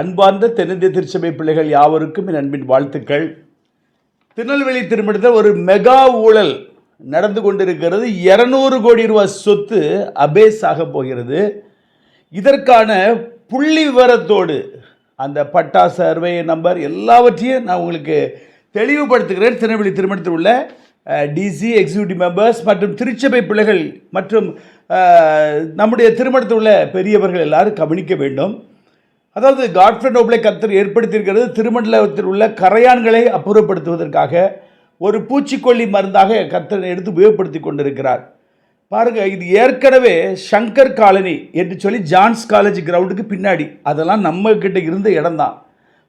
அன்பார்ந்த தென்னிந்திய திருச்சபை பிள்ளைகள் யாவருக்கும் என் அன்பின் வாழ்த்துக்கள். திருநெல்வேலி திருமணத்தில் ஒரு மெகா ஊழல் நடந்து கொண்டிருக்கிறது. இரநூறு கோடி ரூபாய் சொத்து அபேஸ் ஆக போகிறது. இதற்கான புள்ளி விவரத்தோடு அந்த பட்டா சர்வே நம்பர் எல்லாவற்றையும் நான் உங்களுக்கு தெளிவுபடுத்துகிறேன். திருநெல்வேலி திருமணத்தில் உள்ள டிசி எக்ஸிக்யூட்டிவ் மெம்பர்ஸ் மற்றும் திருச்சபை பிள்ளைகள் மற்றும் நம்முடைய திருமணத்தில் உள்ள பெரியவர்கள் எல்லாரும் கவனிக்க வேண்டும். அதாவது காட்ஃப்ரண்ட் நோபிளை கத்தர் ஏற்படுத்தியிருக்கிறது திருமண்டலத்தில் உள்ள கரையான்களை அப்புறப்படுத்துவதற்காக ஒரு பூச்சிக்கொல்லி மருந்தாக கத்தர் எடுத்து உபயோகப்படுத்தி கொண்டிருக்கிறார். பாருங்க இது ஏற்கனவே சங்கர் காலனி என்று சொல்லி ஜான்ஸ் காலேஜ் கிரவுண்டுக்கு பின்னாடி அதெல்லாம் நம்ம கிட்ட இருந்த இடம்தான்.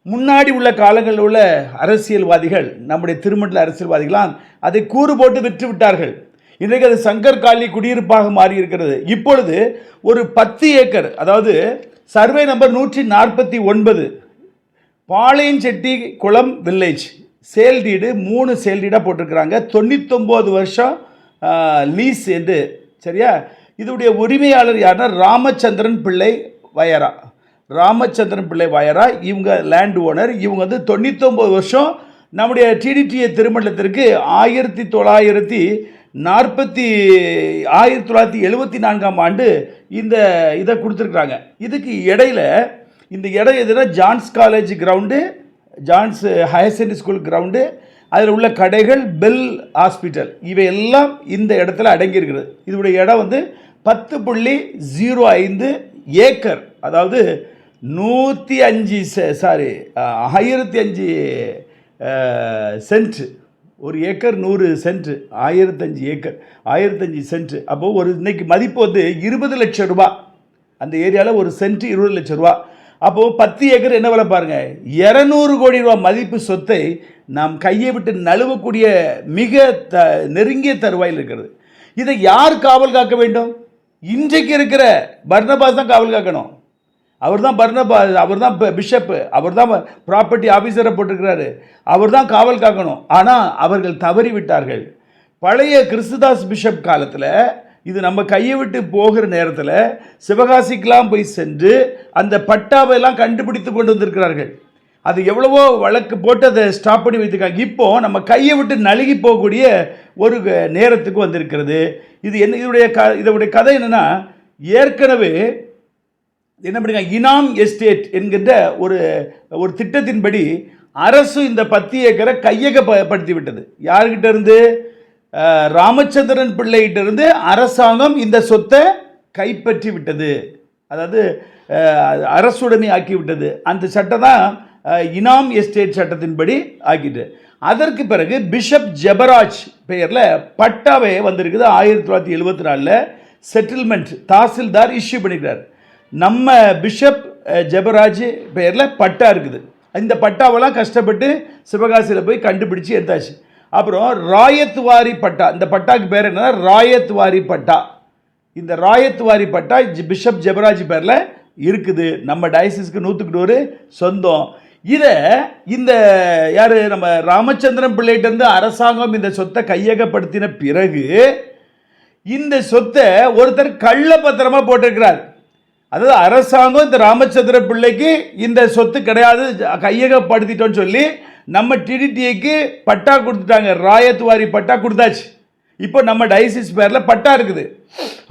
முன்னாடி உள்ள காலங்களில் உள்ள அரசியல்வாதிகள் நம்முடைய திருமண்டல அரசியல்வாதிகளாம் அதை கூறு போட்டு விற்று விட்டார்கள். இன்றைக்கு அது சங்கர் காலனி குடியிருப்பாக மாறி இருக்கிறது இப்பொழுது ஒரு பத்து ஏக்கர் அதாவது சர்வே நம்பர் நூற்றி நாற்பத்தி ஒன்பது. பாளையஞ்செட்டி குளம் வில்லேஜ் சேல்டீடு மூணு சேல்டீடாக போட்டிருக்கிறாங்க. தொண்ணூத்தொம்பது வருஷம் லீஸ் என்று சரியா? இதோடைய உரிமையாளர் யாருன்னா ராமச்சந்திரன் பிள்ளை வயரா. ராமச்சந்திரன் பிள்ளை வயரா. இவங்க லேண்ட் ஓனர் இவங்க வந்து தொண்ணூத்தொம்பது வருஷம் நம்முடைய டிடிடிஏ திருமண்டலத்திற்கு ஆயிரத்தி தொள்ளாயிரத்தி நாற்பத்தி ஆயிரத்தி தொள்ளாயிரத்தி எழுபத்தி நான்காம் ஆண்டு இந்த இதை கொடுத்துருக்குறாங்க. இதுக்கு இடையில இந்த இடம் எதுனா John's college ground John's higher secondary school ground அதில் உள்ள கடைகள் பெல் ஹாஸ்பிட்டல் இவையெல்லாம் இந்த இடத்துல அடங்கியிருக்கிறது. இதனுடைய இடம் வந்து பத்து புள்ளி ஜீரோ ஐந்து ஏக்கர் அதாவது நூற்றி அஞ்சு சாரி ஆயிரத்தி அஞ்சு சென்ட். ஒரு ஏக்கர் நூறு சென்ட் ஆயிரத்தஞ்சு ஏக்கர் ஆயிரத்தஞ்சு சென்ட். அப்போது ஒரு இன்றைக்கி மதிப்பு வந்து இருபது லட்சம் ரூபா. அந்த ஏரியாவில் ஒரு சென்ட் இருபது லட்சம் ரூபா. அப்போது பத்து ஏக்கர் என்ன விலை பாருங்கள் இரநூறு கோடி ரூபா மதிப்பு சொத்தை நாம் கையை விட்டு நழுவக்கூடிய மிக த நெருங்கிய தருவாயில் இருக்கிறது. இதை யார் காவல் காக்க வேண்டும்? இன்றைக்கு இருக்கிற பர்னபாஸ் தான் காவல் காக்கணும். அவர் தான் பர்னபாஸ் அவர் தான் பிஷப்பு அவர் தான் ப்ராப்பர்ட்டி ஆஃபீஸரை போட்டிருக்கிறாரு. அவர் தான் காவல் காக்கணும். ஆனால் அவர்கள் தவறி விட்டார்கள் பழைய கிறிஸ்துதாஸ் பிஷப் காலத்தில் இது நம்ம கையை விட்டு போகிற நேரத்தில் சிவகாசிக்கெலாம் போய் சென்று அந்த பட்டாவை எல்லாம் கண்டுபிடித்து கொண்டு வந்திருக்கிறார்கள். அது எவ்வளவோ வழக்கு போட்டு அதை ஸ்டாப் பண்ணி வைத்திருக்காங்க. இப்போ நம்ம கையை விட்டு நழுகி போகக்கூடிய ஒரு நேரத்துக்கு வந்திருக்கிறது. இது என்ன இதனுடைய க இதனுடைய கதை என்னென்னா ஏற்கனவே என்ன பண்ணுங்க இனாம் எஸ்டேட் என்கின்ற ஒரு ஒரு திட்டத்தின்படி அரசு இந்த பத்து ஏக்கரை கையகப்படுத்தி விட்டது யார்கிட்ட இருந்து? ராமச்சந்திரன் பிள்ளைகிட்ட இருந்து அரசாங்கம் இந்த சொத்தை கைப்பற்றி விட்டது அதாவது அஹ், ஆக்கி விட்டது அந்த சட்டம் தான் இனாம் எஸ்டேட் சட்டத்தின்படி ஆக்கிட்டு. அதற்கு பிறகு பிஷப் ஜெபராஜ் பெயரில் பட்டாவே வந்திருக்குது. ஆயிரத்தி தொள்ளாயிரத்தி எழுபத்தி நாலில் செட்டில்மெண்ட் தாசில்தார் இஷ்யூ பண்ணிக்கிறார் நம்ம பிஷப் ஜெபராஜ் பெயரில் பட்டா இருக்குது. இந்த பட்டாவெல்லாம் கஷ்டப்பட்டு சிவகாசியில் போய் கண்டுபிடிச்சி எடுத்தாச்சு. அப்புறம் ராயத்வாரி பட்டா இந்த பட்டாக்கு பேர் என்னன்னா ராயத்வாரி பட்டா. இந்த ராயத்வாரி பட்டா ஜி- பிஷப் ஜெபராஜ் பேரில் இருக்குது. நம்ம டயசிஸ்க்கு நூற்றுக்கு நூறு சொந்தம். இதை இந்த யார் நம்ம ராமச்சந்திரன் பிள்ளைகிட்டருந்து அரசாங்கம் இந்த சொத்தை கையகப்படுத்தின பிறகு இந்த சொத்தை ஒருத்தர் கள்ள பத்திரமா போட்டிருக்கிறார். அதாவது அரசாங்கம் இந்த ராமச்சந்திர பிள்ளைக்கு இந்த சொத்து கிடையாது கையகப்படுத்திட்டோன்னு சொல்லி நம்ம டிடிடிஏக்கு பட்டா கொடுத்துட்டாங்க. ராயத்வாரி பட்டா கொடுத்தாச்சு. இப்போ நம்ம டைசிஸ் பேரில் பட்டா இருக்குது.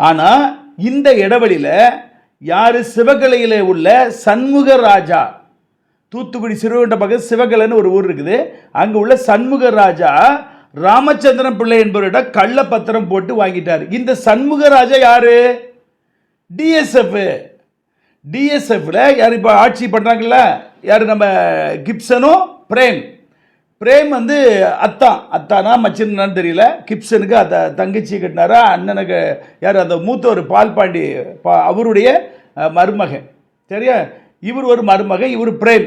ஆனால் இந்த இடைவெளியில் யார் சிவகலையில் உள்ள சண்முக ராஜா தூத்துக்குடி சிறுவண்ட பக்கம் சிவகலைன்னு ஒரு ஊர் இருக்குது. அங்கே உள்ள சண்முக ராஜா ராமச்சந்திரன் பிள்ளை என்பவரிடம் கள்ள பத்திரம் போட்டு வாங்கிட்டார். இந்த சண்முக ராஜா யாரு? டிஎஸ்எஃப் டிஎஸ்எஃப்ல யார் இப்போ ஆட்சி பண்ணுறாங்கல்ல யார் நம்ம கிப்சனும் பிரேம். பிரேம் வந்து அத்தான் அத்தானா மச்சினான்னு தெரியல. கிப்சனுக்கு அத்த தங்கச்சி கட்டினாரா? அண்ணனுக்கு யார்? அந்த மூத்தவர் பால்பாண்டி பா அவருடைய மருமகன். சரியா? இவர் ஒரு மருமகன் இவர் பிரேம்.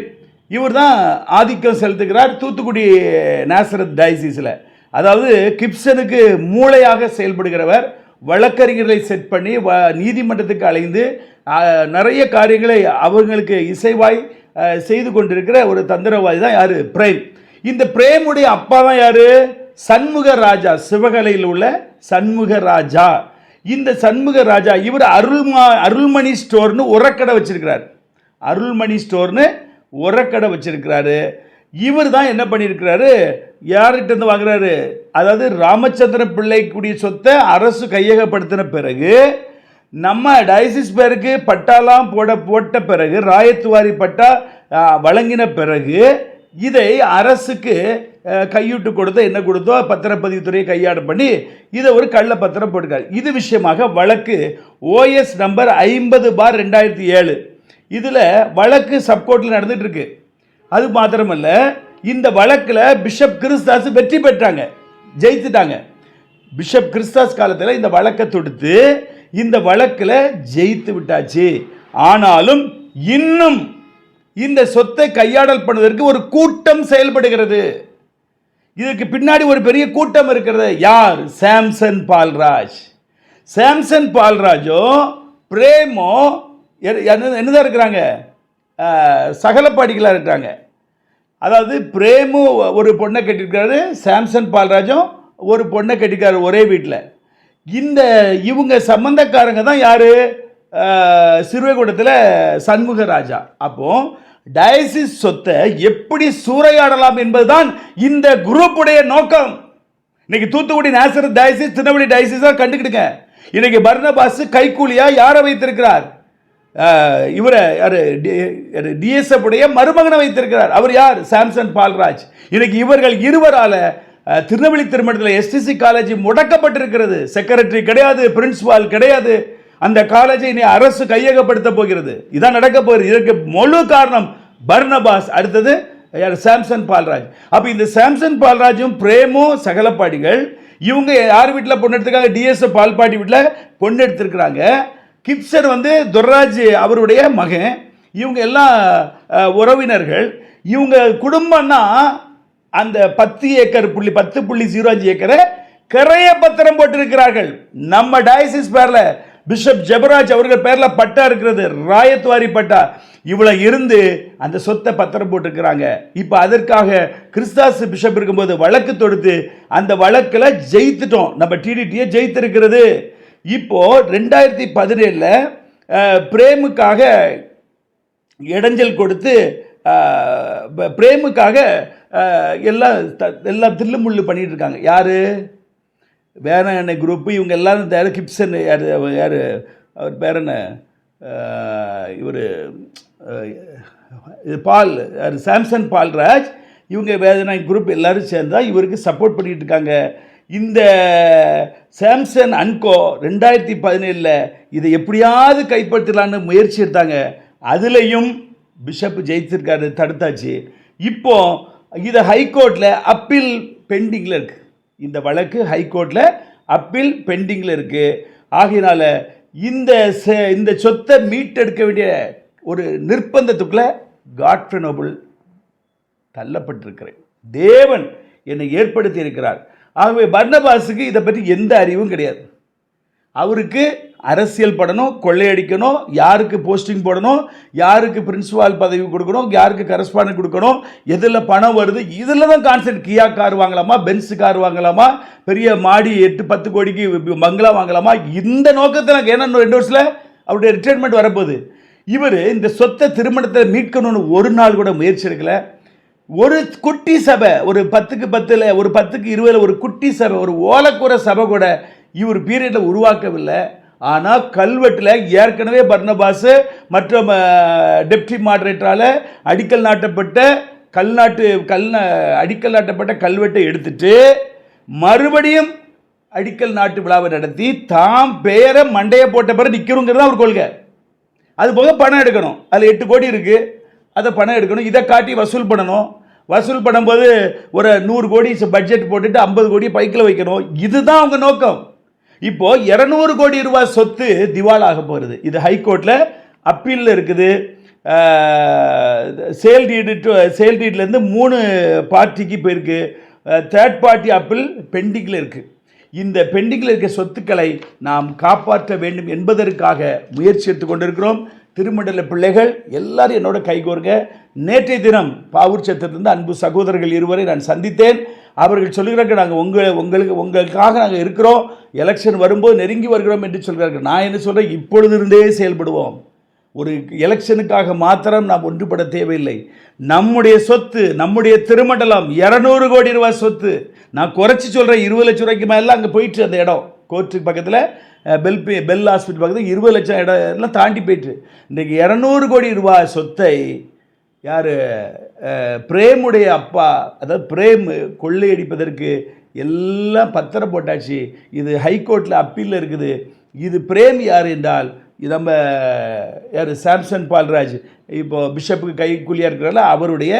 இவர் தான் ஆதிக்கம் செலுத்துகிறார் தூத்துக்குடி நேசரத் டயசிஸில் அதாவது கிப்சனுக்கு மூளையாக செயல்படுகிறவர் வழக்கறிஞர்களை செட் பண்ணி வ நீதிமன்றத்துக்கு அலைந்து நிறைய காரியங்களை அவங்களுக்கு இசைவாய் செய்து கொண்டிருக்கிற ஒரு தந்திரவாதி தான் யார்? பிரேம். இந்த பிரேமுடைய அப்பா தான் யார்? சண்முக ராஜா. சிவகலையில் உள்ள சண்முக ராஜா. இந்த சண்முக ராஜா இவர் அருள்மா அருள்மணி ஸ்டோர்னு உரக்கடை வச்சிருக்கிறார். அருள்மணி ஸ்டோர்னு உரக்கடை வச்சிருக்கிறாரு. இவர் தான் என்ன பண்ணியிருக்கிறாரு? யார்கிட்ட இருந்து வாங்குறாரு? அதாவது ராமச்சந்திர பிள்ளைக்குரிய சொத்தை அரசு கையகப்படுத்தின பிறகு நம்ம டயசிஸ் பேருக்கு பட்டாலாம் போட போட்ட பிறகு ராயத்துவாரி பட்டா வழங்கின பிறகு இதை அரசுக்கு கையூட்டு கொடுத்தோ என்ன கொடுத்தோ பத்திரப்பதிவுத்துறையை கையாடு பண்ணி இதை ஒரு கள்ள பத்திரம் போட்டுக்காரு. இது விஷயமாக வழக்கு ஓஎஸ் நம்பர் ஐம்பது பார் ரெண்டாயிரத்தி ஏழு. இதில் வழக்கு சப்கோர்ட்டில் நடந்துட்டு இருக்கு. அது மாத்திரமல்ல இந்த வழக்கில் பிஷப் கிறிஸ்தாஸ் வெற்றி பெற்றாங்க ஜெயித்துட்டாங்க. பிஷப் கிறிஸ்தாஸ் காலத்தில் இந்த வழக்கை தொடுத்து இந்த வழக்கில் ஜெயித்து விட்டாச்சு. ஆனாலும் இன்னும் இந்த சொத்தை கையாடல் பண்ணுவதற்கு ஒரு கூட்டம் செயல்படுகிறது. இதுக்கு பின்னாடி ஒரு பெரிய கூட்டம் இருக்கிறது. யார்? சாம்சன் பால்ராஜ். சாம்சன் பால்ராஜோ பிரேமோ எ- என்னதான் இருக்கிறாங்க? அஹ், சகலப்பாடிகளாக இருக்கிறாங்க. அதாவது பிரேமு ஒரு பொண்ணை கட்டியிருக்காரு சாம்சன் பால்ராஜும் ஒரு பொண்ணை கட்டிருக்காரு ஒரே வீட்டில். இந்த இவங்க சம்பந்தக்காரங்க தான் யார்? சிறுவைகுடத்தில் சண்முகராஜா அப்போ டயசிஸ் சொத்தை எப்படி சூறையாடலாம் என்பதுதான் இந்த குரூப்புடைய நோக்கம். இன்னைக்கு தூத்துக்குடி நேசர் டயசிஸ் திருநெல்வேலி டயசிஸ் தான் கண்டுக்கிடுங்க. இன்னைக்கு பர்ணபாஸ் கைக்கூலியாக யாரை வைத்திருக்கிறார்? இவரை யார் டிஎஸ்எஃப் மருமகனை வைத்திருக்கிறார். அவர் யார்? சாம்சன் பால்ராஜ். இன்னைக்கு இவர்கள் இருவரால் திருநெல்வேலி திருமணத்தில் எஸ்டிசி காலேஜ் முடக்கப்பட்டிருக்கிறது. செக்ரட்டரி கிடையாது பிரின்சிபால் கிடையாது. அந்த காலேஜை இனி அரசு கையகப்படுத்த போகிறது. இதான் நடக்க போகிறது. இதற்கு முழு காரணம் பர்னபாஸ். அடுத்தது யார்? சாம்சன் பால்ராஜ். அப்போ இந்த சாம்சன் பால்ராஜும் பிரேமும் சகலப்பாடிகள் இவங்க யார் வீட்டில் பொண்ணு எடுத்திருக்காங்க? டிஎஸ்எஃப் பால்பாட்டி வீட்டில் பொண்ணு எடுத்திருக்கிறாங்க. கிப்சர் வந்து துர்ராஜ் அவருடைய மகன். இவங்க எல்லாம் உறவினர்கள். இவங்க குடும்பம்னா அந்த பத்து ஏக்கர் புள்ளி பத்து புள்ளி ஜீரோ அஞ்சு ஏக்கரை கரைய பத்திரம் போட்டிருக்கிறார்கள். நம்ம டயசிஸ் பேரில் பிஷப் ஜெபராஜ் அவர்கள் பேரில் பட்டா இருக்கிறது ராயத்வாரி பட்டா. இவ்வளோ இருந்து அந்த சொத்தை பத்திரம் போட்டிருக்கிறாங்க. இப்போ அதற்காக கிறிஸ்தாஸ் பிஷப் இருக்கும்போது வழக்கு தொடுத்து அந்த வழக்கில் ஜெயித்துட்டோம். நம்ம டிடிடியை ஜெயித்திருக்கிறது. இப்போது ரெண்டாயிரத்தி பதினேழில் பிரேமுக்காக இடைஞ்சல் கொடுத்து பிரேமுக்காக எல்லாம் த- எல்லாம் தில்லுமுள்ளு பண்ணிகிட்டு இருக்காங்க யார்? வேற என்ன குரூப்பு இவங்க எல்லாரும் யார்? கிப்சன் யார்? யார்? அவர் பேர் என்ன? இவர் பால் யார்? சாம்சன் பால்ராஜ். இவங்க வேதனை குரூப் எல்லாரும் சேர்ந்தால் இவருக்கு சப்போர்ட் பண்ணிகிட்டு இருக்காங்க இந்த சாம்சன் அன்கோ ரெண்டாயிரத்தி பதினேழில் இதை எப்படியாவது கைப்பற்றலான்னு முயற்சி எடுத்தாங்க. அதுலேயும் பிஷப் ஜெயிச்சிருக்காரு தடுத்தாச்சு. இப்போ இதை ஹைகோர்ட்டில் அப்பீல் பெண்டிங்கில் இருக்குது இந்த வழக்கு ஹைகோர்ட்டில் அப்பீல் பெண்டிங்கில் இருக்குது ஆகையினால இந்த செ- இந்த சொத்தை மீட்டெடுக்க வேண்டிய ஒரு நிர்பந்தத்துக்குள்ளே காட்ஃபெனோபிள் தள்ளப்பட்டிருக்கிறேன் தேவன் என்னை ஏற்படுத்தி இருக்கிறார் ஆகவே பர்னபாஸுக்கு இதை பற்றி எந்த அறிவும் கிடையாது. அவருக்கு அரசியல் படணும் கொள்ளையடிக்கணும் யாருக்கு போஸ்டிங் போடணும் யாருக்கு பிரின்சிபால் பதவி கொடுக்கணும் யாருக்கு கரஸ்பாண்ட் கொடுக்கணும் எதில் பணம் வருது இதில் தான் கான்சென்ட் கியா கார் வாங்கலாமா பென்ஸ் கார் வாங்கலாமா பெரிய மாடி எட்டு பத்து கோடிக்கு பங்களா வாங்கலாமா இந்த நோக்கத்தில் ஏன்னா ரெண்டு வருஷத்தில் அவருடைய ரிட்டைர்மெண்ட் வரப்போகுது. இவர் இந்த சொத்தை திருமணத்தை மீட்கணும்னு ஒரு நாள் கூட முயற்சி எடுக்கலை. ஒரு குட்டி சபை ஒரு பத்துக்கு பத்தில் ஒரு பத்துக்கு இருபதில் ஒரு குட்டி சபை ஒரு ஓலக்கூர சபை கூட இவர் பீரியடில் உருவாக்கவில்லை. ஆனால் கல்வெட்டில் ஏற்கனவே பர்னபாஸ் மற்றும் டெப்டி மாடரேட்டரால் அடிக்கல் நாட்டப்பட்ட கல்நாட்டு கல் அடிக்கல் நாட்டப்பட்ட கல்வெட்டை எடுத்துட்டு மறுபடியும் அடிக்கல் நாட்டு விழாவை நடத்தி தாம் பெயரை மண்டையை போட்ட பிறகு நிற்கணுங்கிறது தான் அவர் கொள்கை. அது போக பணம் எடுக்கணும். அதில் எட்டு கோடி இருக்குது அதை பணம் எடுக்கணும். இதை காட்டி வசூல் பண்ணணும். வசூல் பண்ணும்போது ஒரு நூறு கோடி பட்ஜெட் போட்டுட்டு ஐம்பது கோடி பைக்கில் வைக்கணும். இதுதான் அவங்க நோக்கம். இப்போ இரநூறு கோடி ரூபாய் சொத்து திவாலாக போகிறது இது ஹைகோர்ட்டில் அப்பீலில் இருக்குது. சேல் டீடு சேல் டீட்லேருந்து மூணு பார்ட்டிக்கு போயிருக்கு. தேர்ட் பார்ட்டி அப்பீல் பெண்டிங்கில் இருக்குது இந்த பெண்டிங்கில் இருக்க சொத்துக்களை நாம் காப்பாற்ற வேண்டும் என்பதற்காக முயற்சி எடுத்துக் கொண்டிருக்கிறோம். திருமண்டல பிள்ளைகள் எல்லாரும் என்னோட கைகோருங்க நேற்றைய தினம் பாவூர் சத்திரத்திலிருந்து அன்பு சகோதரர்கள் இருவரை நான் சந்தித்தேன். அவர்கள் சொல்கிறார்கள் நாங்கள் உங்கள் உங்களுக்கு உங்களுக்காக நாங்கள் இருக்கிறோம். எலெக்ஷன் வரும்போது நெருங்கி வருகிறோம் என்று சொல்கிறார்கள். நான் என்ன சொல்கிறேன் இப்பொழுதிருந்தே செயல்படுவோம். ஒரு எலெக்ஷனுக்காக மாத்திரம் நாம் ஒன்றுபட தேவையில்லை. நம்முடைய சொத்து நம்முடைய திருமண்டலம் இரநூறு கோடி ரூபாய் சொத்து. நான் குறைச்சி சொல்கிறேன் இருபது லட்சம் ரூபாய்க்கு மேலே அங்கே போயிட்டு அந்த இடம். கோர்ட்டுக்கு பக்கத்தில் பெல் பெல் ஹாஸ்பிட்டல் பக்கத்தில் இருபது லட்சம் இடம் எல்லாம் தாண்டி போயிட்டு. இன்றைக்கி இரநூறு கோடி ரூபாய் சொத்தை யார்? பிரேமுடைய அப்பா அதாவது பிரேம் கொள்ளையடிப்பதற்கு எல்லாம் பத்திரம் போட்டாச்சு. இது ஹைகோர்ட்டில் அப்பீலில் இருக்குது. இது பிரேம் யார் என்றால் இது நம்ம யார்? சாம்சன் பால்ராஜ். இப்போது பிஷப்புக்கு கைக்கூலியாக இருக்கிறால அவருடைய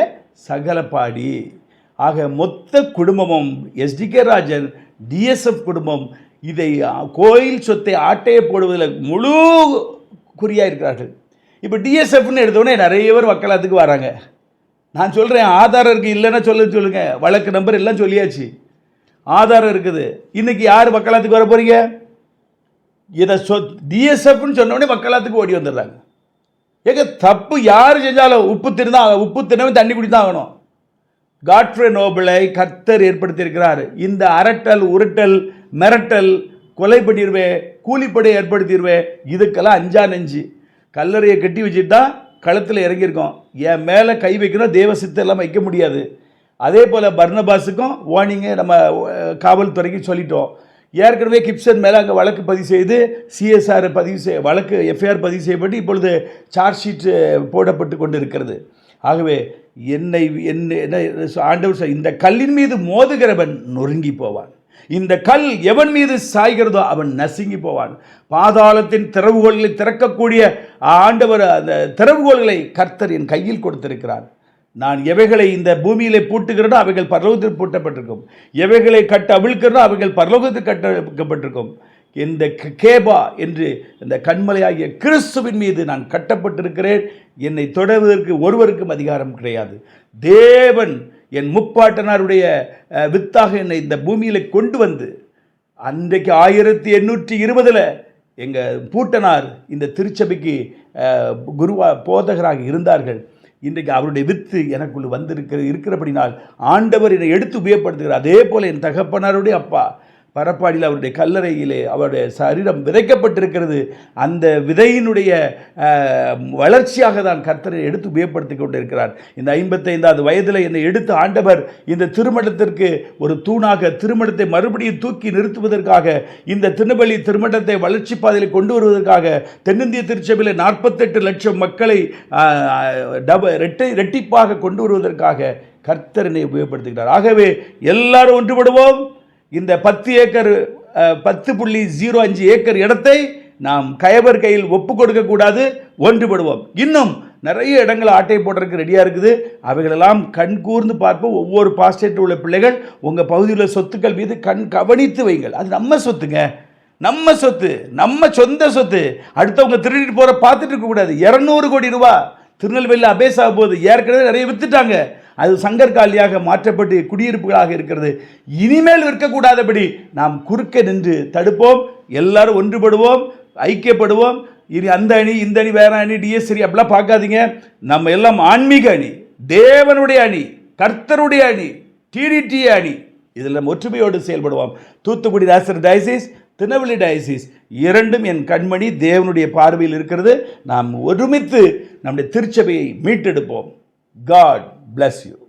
சகலப்பாடி ஆக மொத்த குடும்பமும் எஸ்டிகே ராஜன் டிஎஸ்எஃப் குடும்பம் இதை கோயில் சொத்தை ஆட்டையை போடுவதில் முழு குறியாக இருக்கிறார்கள். இப்போ டிஎஸ்எஃப்னு எடுத்தோடனே நிறைய பேர் வக்கலாத்துக்கு வராங்க. நான் சொல்கிறேன் ஆதாரம் இருக்குது இல்லைன்னா சொல்ல சொல்லுங்கள் வழக்கு நம்பர் எல்லாம் சொல்லியாச்சு. ஆதாரம் இருக்குது. இன்றைக்கி யார் வக்கலாத்துக்கு வர போகிறீங்க இதை சொ டிஎஸ்எஃப்னு சொன்னோடனே வக்கலாத்துக்கு ஓடி வந்துடுறாங்க. ஏங்க தப்பு யார் செஞ்சாலும் உப்பு தின்னா உப்பு தினமும் தண்ணி குடி தான் ஆகணும். காட்ஃப்ரே நோபலை கர்த்தர் ஏற்படுத்தியிருக்கிறார். இந்த அரட்டல் உருட்டல் மிரட்டல் கொலை பண்ணிடுவேன் கூலிப்படை ஏற்படுத்திடுவேன் இதுக்கெல்லாம் அஞ்சா நெஞ்சு. கல்லறையை கட்டி வச்சுட்டு தான் களத்தில் இறங்கியிருக்கோம். என் மேலே கை வைக்கணும் தேவ சித்தம் எல்லாம் வைக்க முடியாது. அதே போல் பர்னபாஸுக்கும் வார்னிங்கு நம்ம காவல்துறைக்கு சொல்லிட்டோம். ஏற்கனவே கிப்சன் மேலே அங்கே வழக்கு பதிவு செய்து சிஎஸ்ஆர் பதிவு செய் வழக்கு எஃப்ஐஆர் பதிவு செய்யப்பட்டு இப்பொழுது சார்ஜ்ஷீட்டு போடப்பட்டு கொண்டு இருக்கிறது ஆகவே என்னை என்ன என்ன ஆண்டவர் இந்த கல்லின் மீது மோதுகிறவன் நொறுங்கி போவான். இந்த கல் எவன் மீது சாய்கிறதோ அவன் நசுங்கி போவான். பாதாளத்தின் திறவுகோல்களை திறக்கக்கூடிய ஆண்டவர் அந்த திறவுகோல்களை கர்த்தர் என் கையில் கொடுத்திருக்கிறார். நான் எவைகளை இந்த பூமியிலே பூட்டுகிறனோ அவைகள் பரலோகத்தில் பூட்டப்பட்டிருக்கும். எவைகளை கட்ட அவிழ்க்கிறனோ அவைகள் பரலோகத்தில் கட்டப்பட்டிருக்கும். இந்த கேபா என்று இந்த கண்மலையாகிய கிறிஸ்துவின் மீது நான் கட்டப்பட்டிருக்கிறேன். என்னை தொடர்வதற்கு ஒருவருக்கும் அதிகாரம் கிடையாது. தேவன் என் முப்பாட்டனாருடைய வித்தாக என்னை இந்த பூமியில் கொண்டு வந்து அன்றைக்கு ஆயிரத்தி எண்ணூற்றி இருபதில் எங்கள் பூட்டனார் இந்த திருச்சபைக்கு குருவா போதகராக இருந்தார்கள். இன்றைக்கு அவருடைய வித்து எனக்குள் வந்திருக்கிற இருக்கிறபடினால் ஆண்டவர் என்னை எடுத்து உபயோகப்படுத்துகிறார். அதே போல் என் தகப்பனாருடைய அப்பா பரப்பாடியில் அவருடைய கல்லறையிலே அவருடைய சரீரம் விதைக்கப்பட்டிருக்கிறது. அந்த விதையினுடைய வளர்ச்சியாக தான் கர்த்தரை எடுத்து உபயோகப்படுத்தி கொண்டிருக்கிறார். இந்த ஐம்பத்தைந்தாவது வயதில் என்னை எடுத்து ஆண்டவர் இந்த திருமணத்திற்கு ஒரு தூணாக திருமணத்தை மறுபடியும் தூக்கி நிறுத்துவதற்காக இந்த திருநெல்வேலி திருமணத்தை வளர்ச்சி பாதையில் கொண்டு வருவதற்காக தென்னிந்திய திருச்சபையில் நாற்பத்தெட்டு லட்சம் மக்களை டப ரெட்டை ரெட்டிப்பாக கொண்டு வருவதற்காக கர்த்தரனை உபயோகப்படுத்துகிறார். ஆகவே எல்லாரும் ஒன்றுபடுவோம். இந்த பத்து ஏக்கர் பத்து புள்ளி ஜீரோ அஞ்சு ஏக்கர் இடத்தை நாம் கயவர் கையில் ஒப்பு கொடுக்கக்கூடாது ஒன்றுபடுவோம். இன்னும் நிறைய இடங்கள் ஆட்டை போடுறதுக்கு ரெடியாக இருக்குது. அவைகளெல்லாம் கண் கூர்ந்து பார்ப்போம். ஒவ்வொரு பாஸ்டேட்டில் உள்ள பிள்ளைகள் உங்கள் பகுதியில் உள்ள சொத்துக்கள் மீது கண் கவனித்து வைங்கள். அது நம்ம சொத்துங்க. நம்ம சொத்து நம்ம சொந்த சொத்து. அடுத்தவங்க திருடிட்டு போகிற பார்த்துட்டு இருக்கக்கூடாது இரநூறு கோடி ரூபா திருநெல்வேலியில் அபேஸ் ஆக போகுது. ஏற்கனவே நிறைய விற்றுட்டாங்க அது சங்கற்காலியாக மாற்றப்பட்டு குடியிருப்புகளாக இருக்கிறது. இனிமேல் விற்கக்கூடாதபடி நாம் குறுக்க நின்று தடுப்போம். எல்லாரும் ஒன்றுபடுவோம். ஐக்கியப்படுவோம். இனி அந்த அணி இந்த அணி வேற அணி டிஎஸ்சி அப்படிலாம் பார்க்காதீங்க. நம்ம எல்லாம் ஆன்மீக அணி தேவனுடைய அணி கர்த்தருடைய அணி டிடிடி அணி. இதில் ஒற்றுமையோடு செயல்படுவோம். தூத்துக்குடி ராசர் டயசிஸ் திருநெல்வேலி டயசிஸ் இரண்டும் என் கண்மணி தேவனுடைய பார்வையில் இருக்கிறது. நாம் ஒருமித்து நம்முடைய திருச்சபையை மீட்டெடுப்போம். God bless you.